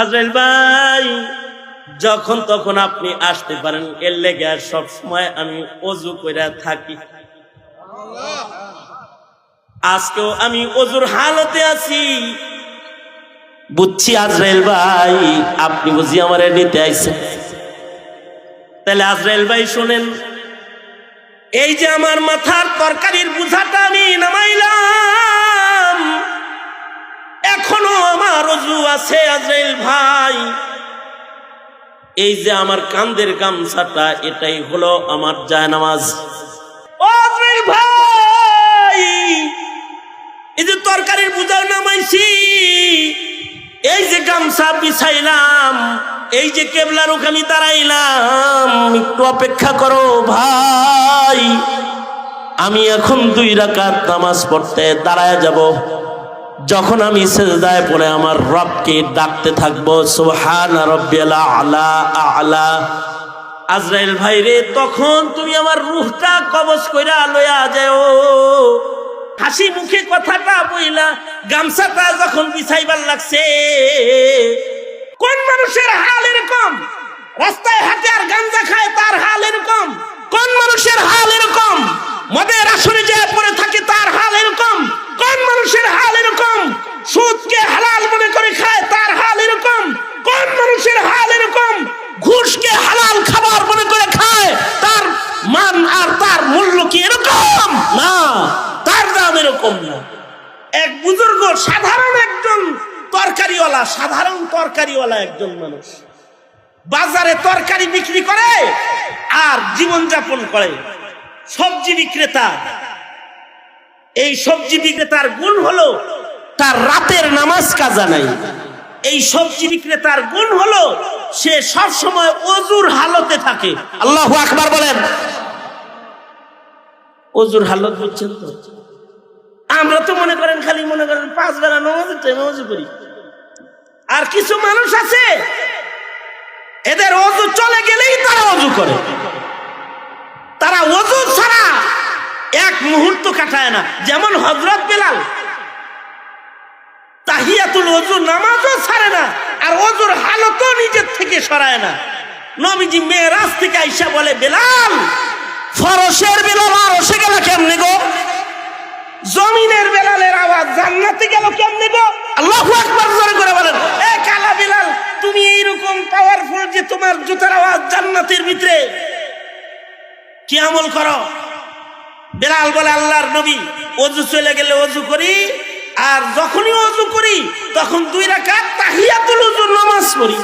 আজরাইল ভাই, যখন তখন আপনি আসতে পারেন, এর লেগে আর সব সময় আমি অজু করে থাকি। আজকেও আমি অজুর হালতে আছি। বুঝছি আজরাইল ভাই, আপনি বুঝি আমার নিতে আইছেন। তাহলে আজরাইল ভাই শোনেন, এই যে আমার মাথার তরকারির বুঝাটা আমি নামাইলাম, এখনও আমার আছে আজরাইল ভাই। এই যে আমার কান্দের গামছাটা, এটাই হলো আমার জায়নামাজ। ভাই, এই যে তরকারির বুঝাও নামাইছি, এই যে গামছা বিছাইলাম, এই যে কেবলার ওখানে দাঁড়াইলাম একটু অপেক্ষা করো ভাই। আমি এখন দুই রাকাত নামাজ পড়তে দাঁড়ায় যাব। যখন আমি সেজদায় পড়ে আমার রবকে ডাকতে থাকব, সুবহান রব্বিয়াল আলা আলা। আজরাইল ভাই রে, তখন তুমি আমার রুহটা কবজ কইরা লয়া যায় হাসি মুখে কথাটা বইলা, গামছাটা যখন বিছাইবার লাগছে। কোন মানুষের হাল এরকম? রাস্তায় হাঁটে আর গাঞ্জা খায়, তার হাল এরকম? কোন মানুষের হাল এরকম? মদের আসরে যে পড়ে থাকে, তার হাল এরকম? কোন মানুষের হাল এরকম সুদকে হালাল মনে করে খায় তার হাল এরকম কোন মানুষের হাল এরকম ঘুষকে হালাল খাবার মনে করে খায় তার মান আর তার মূল্য কি এরকম না তার দাম এরকম না এক বুজুর্গ, সাধারণ একজন তরকারিওয়ালা, সাধারণ তরকারিওয়ালা একজন মানুষ। বাজারে তরকারি বিক্রি করে আর জীবন যাপন করে। সবজি বিক্রেতা। এই সবজি বিক্রেতার গুণ হলো তার রাতের নামাজ কাজা নাই। এই সবজি বিক্রেতার গুণ হলো সে সব সময় অজুর হালতে থাকে। আল্লাহ আকবার বলেন। অজুর হালত বুঝছেন তো? আমরা তো মনে করেন খালি মনে করেন পাঁচ বেলা নামাজের টাইমে অজু করি আর কিছু মানুষ আছে, এদের অজু চলে গেলেই তারা অজু করে। তারা অজু ছাড়া এক মুহূর্ত কাটায় না। যেমন হজরত বেলাল, তাহিয়াতুল অজু নামাজও ছাড়ে না, আর অজুর হালতও নিজের থেকে সরায় না। নবীজি মেয়েরাজ থেকে বলে, বেলাল, ফরসের বেলাল আর গেল কেমনে গো? গেল কেমনে গো আল্লাহু আকবার জোরে করে বলেন। এ কালা বেলাল তুমি এইরকম পাওয়ারফুল যে তোমার জুতার আওয়াজ জান্নাতের ভিতরে। কি আমল করো? বেলাল বলে আল্লাহর নবী অজু চলে গেলে অজু করি আর যখনই অজু করি তখন দুই রাকাত তাহিয়াতুল অজু নামাজ পড়ি।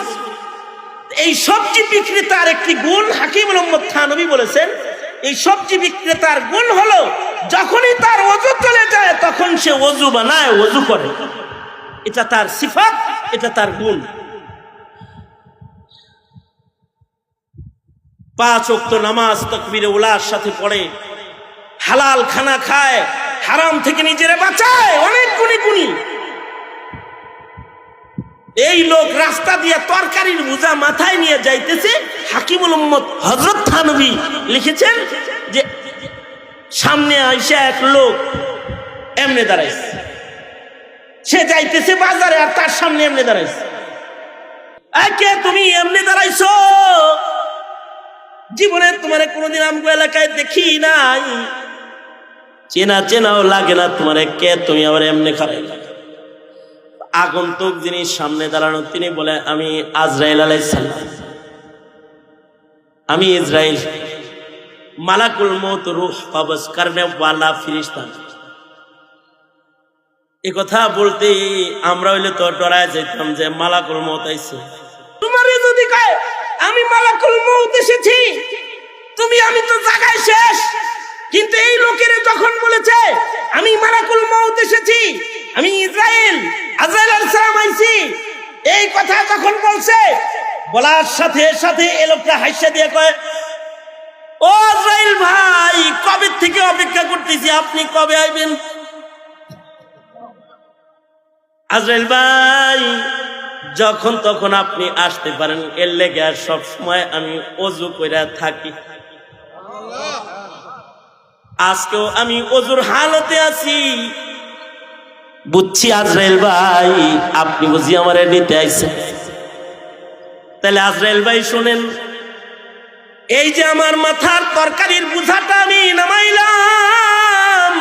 এই সবজি বিক্রেতার একটি গুণ হাকিম মোহাম্মদ থানবী বলেছেন এই সবজি বিক্রেতার গুণ হলো যখনই তার অজু চলে যায়, তখন সে অজু বানায় অজু করে। এটা তার সিফাত, এটা তার গুণ। পাঁচ অক্ত নামাজ তকবিরে উলার সাথে পড়ে, হালাল খানা খায়, হারাম থেকে নিজেরা বাঁচায়, অনেক গুণী গুণী। এই লোক রাস্তা দিয়ে তরকারির বোঝা মাথায় নিয়ে যাইতেছে, হাকিমুল হজরত থানবী লিখেছেন সামনে আইসা এক লোক এমনি দাঁড়াইছে। সে যাইতেছে বাজারে আর তার সামনে এমনি দাঁড়াইছে। কে তুমি এমনি দাঁড়াইছো? জীবনে তোমার কোনোদিন আমগো এলাকায় দেখি নাই। চেনা চেনাও লাগে না তোমার, কে তুমি আবার এমনি খারাই আগন্তুক যিনি সামনে দাঁড়ানো, তিনি বলে, আমি আজরাইল আলাইসাল্লাম আমি ইসরায়েল মালাকুল মত রুহ কবজ করনে ওয়ালা ফিরিস্তান এ কথা বলতে আমরা হইলে তো ডরায় যাইতাম যে মালাকুল মত আইছে। তোমার যদি কয়, আমি মালাকুল মত এসেছি, তুমি, আমি তো জায়গায় শেষ। কিন্তু এই লোকের যখন বলেছে, আমি মালাকুল মত এসেছি, আমি ইসরায়েল আজরাইল সালাম আইছি, এই কথা যখন বলছে, বলার সাথে সাথে এ লোকটা হাসিয়া দিয়ে কয় ও আজরাইল ভাই, কবে থেকে অপেক্ষা করতেছি? আপনি কবে আইবেন? আজরাইল ভাই, যখন তখন আপনি আসতে পারেন, এর লেগে আর সব সময় আমি অজু করে থাকি। আজকেও আমি অজুর হালতে আছি। বুঝছি আজরাইল ভাই, আপনি বুঝি আমার নিতে আইছেন। তাহলে আজরাইল ভাই শোনেন এই যে আমার মাথার তরকারির বুঝাটা আমি নামাইলাম।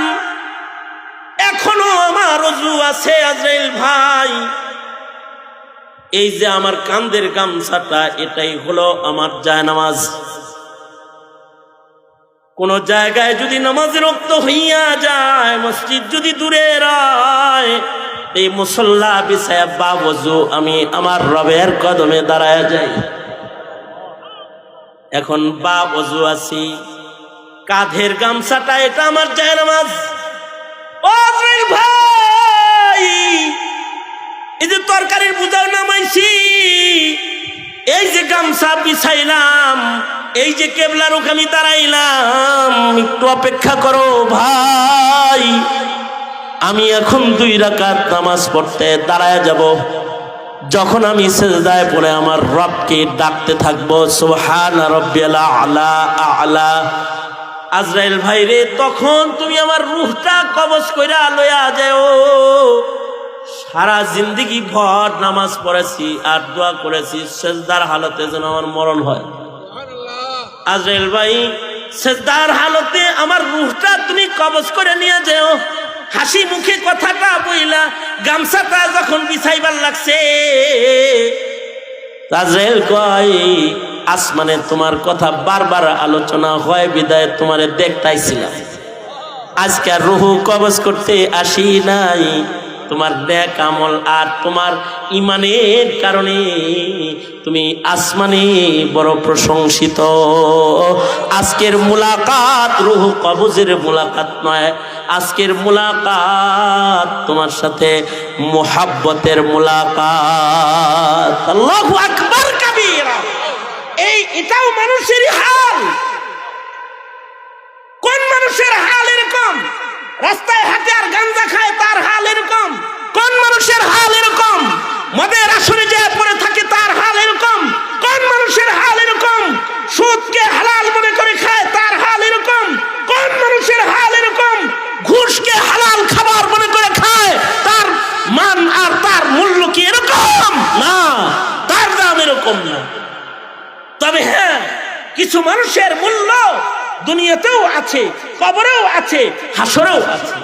এখনও আমার অজু আছে আজরাইল ভাই। এই যে আমার কান্দের গামছাটা, এটাই হলো আমার জায়নামাজ কোন জায়গায় যদি নামাজ রক্ত হইয়া যায়, মসজিদ যদি দূরে রয়, এই মুসল্লা বিষয় বাবজু আমি আমার রবের কদমে দাঁড়ায় যাই। এখন বা বজু আছি। কাঁধের গামছাটা, এটা আমার যায় নামাজ। ভাই, এই যে তরকারির বুঝাও নামাইছি, এই যে গামছা বিছাইলাম, এই যে কেবলার ওখানে আমি দাঁড়াইলাম একটু অপেক্ষা করো ভাই। আমি এখন দুই রাকাত নামাজ পড়তে দাঁড়ায় যাব। যখন আমি সেজদায় পড়ে আমার রবকে ডাকতে থাকব সোহান রব্বিয়াল আলা আলা। আজরাইল ভাই রে, তখন তুমি আমার রুহটা কবজ কইরা লইয়া যাও। সারা জিন্দগি ভর নামাজ পড়েছি আর দোয়া করেছি, সেজদার হালতে যেন আমার মরণ হয়। আজরাইল ভাই, সেজদার হালতে আমার রুহটা তুমি কবজ করে নিয়ে যাও। হাসি মুখে কথাটা বইলা গামছাটা যখন বিছাইবার লাগছে আজরাইল কয়, আসমানে তোমার কথা বারবার আলোচনা হয়, বিদায় তোমারে দেখতাইছিলাম। আজকে রুহু কবজ করতে আসি নাই। তোমার দেখ আমল আর তোমার ইমানের কারণে তুমি আসমানে বড় প্রশংসিত। আজকের মুলাকাত রুহু কবজের মুলাকাত নয়। আজকের মুলাকাত তোমার সাথে মোহাব্বতের মুলাকাত। আল্লাহু আকবার কাবীরা। এই এটাও মানুষের হাল কোন মানুষের হাল এরকম রাস্তায় হাঁটে আর গাঞ্জা খায় তার হাল এরকম কোন মানুষের হাল এরকম মদের আসরে যায় পড়ে থাকে তার হাল এরকম কোন মানুষের হাল এরকম সুদকে হালাল মনে করে খায় তার হাল এরকম কোন মানুষের হাল এরকম ঘুষকে হালাল খাবার মনে করে খায় তার মান আর তার মূল্য কি এরকম না তার দাম এরকম না তবে হ্যাঁ কিছু মানুষের মূল্য দুনিয়াতেও আছে কবরেও আছে হাসরেও আছে।